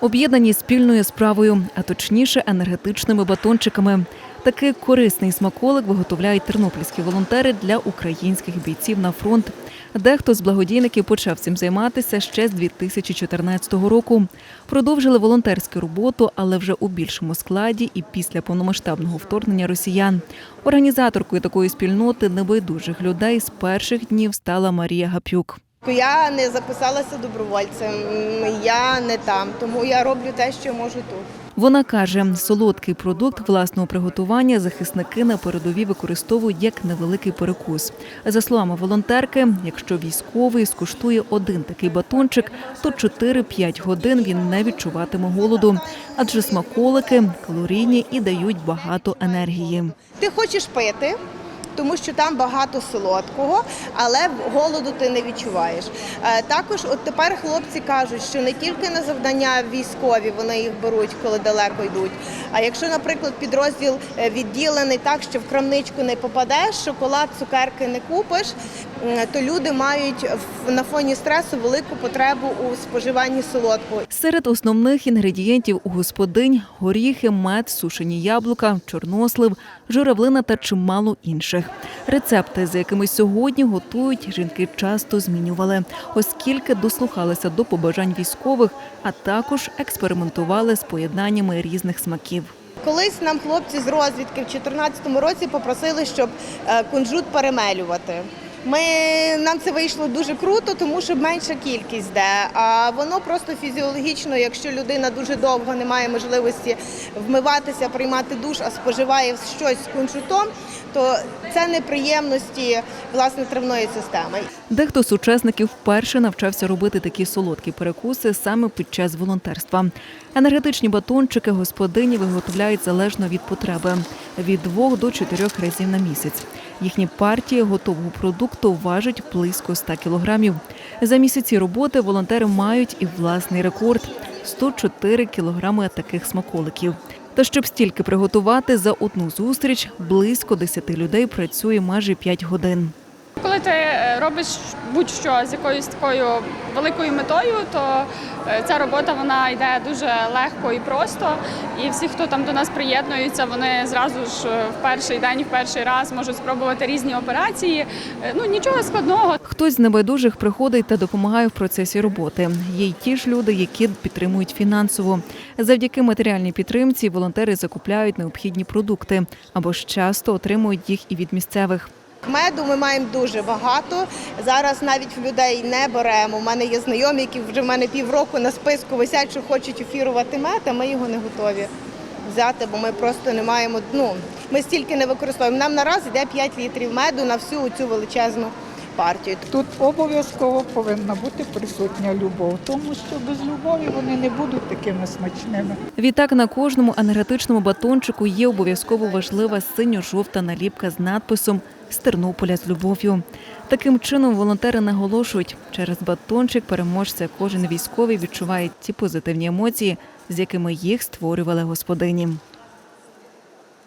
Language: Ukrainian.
Об'єднані спільною справою, а точніше енергетичними батончиками. Такий корисний смаколик виготовляють тернопільські волонтери для українських бійців на фронт. Дехто з благодійників почав цим займатися ще з 2014 року. Продовжили волонтерську роботу, але вже у більшому складі і після повномасштабного вторгнення росіян. Організаторкою такої спільноти небайдужих людей з перших днів стала Марія Гапюк. Я не записалася добровольцем, я не там, тому я роблю те, що можу тут. Вона каже, солодкий продукт власного приготування захисники на передовій використовують як невеликий перекус. За словами волонтерки, якщо військовий скуштує один такий батончик, то 4-5 годин він не відчуватиме голоду, адже смаколики калорійні і дають багато енергії. Ти хочеш пити, тому що там багато солодкого, але голоду ти не відчуваєш. Е, Також, от тепер хлопці кажуть, що не тільки на завдання військові вони їх беруть, коли далеко йдуть. А якщо, наприклад, підрозділ е, відділений так, що в крамничку не попадеш, шоколад, цукерки не купиш, то люди мають на фоні стресу велику потребу у споживанні солодкого. Серед основних інгредієнтів у господинь горіхи, мед, сушені яблука, чорнослив, журавлина та чимало інших. Рецепти, за якими сьогодні готують, жінки часто змінювали, оскільки дослухалися до побажань військових, а також експериментували з поєднаннями різних смаків. Колись нам хлопці з розвідки в 2014 році попросили, щоб е, кунжут перемелювати. Ми, нам це вийшло дуже круто, тому що менша кількість де. А воно просто фізіологічно, якщо людина дуже довго не має можливості вмиватися, приймати душ, а споживає щось з кунжутом, то це неприємності власне травної системи. Дехто з учасників вперше навчався робити такі солодкі перекуси саме під час волонтерства. Енергетичні батончики господині виготовляють залежно від потреби від двох до чотирьох разів на місяць. Їхні партії готового продукту важать близько 100 кілограмів. За місяці роботи волонтери мають і власний рекорд 104 кілограми таких смаколиків. Та щоб стільки приготувати за одну зустріч, близько 10 людей працює майже 5 годин. Коли ти е, робиш будь-що з якоюсь такою великою метою, то е, ця робота вона йде дуже легко і просто. І всі, хто там до нас приєднуються, вони зразу ж е, в перший день, в перший раз можуть спробувати різні операції. Ну нічого складного. Хтось з небайдужих приходить та допомагає в процесі роботи. Є й ті ж люди, які підтримують фінансово. Завдяки матеріальній підтримці волонтери закупляють необхідні продукти або ж часто отримують їх і від місцевих. Меду ми маємо дуже багато. Зараз навіть в людей не беремо. У мене є знайомі, які вже в мене півроку на списку висять, що хочуть ефірувати мед, а ми його не готові взяти, бо ми просто не маємо. Ну ми стільки не використовуємо. Нам наразі йде 5 літрів меду на всю цю величезну партію. Тут обов'язково повинна бути присутня любов, тому що без любові вони не будуть такими смачними. Відтак на кожному енергетичному батончику є обов'язково важлива синьо-жовта наліпка з надписом з Тернополя з любов'ю. Таким чином волонтери наголошують, через батончик переможця кожен військовий відчуває ті позитивні емоції, з якими їх створювали господині.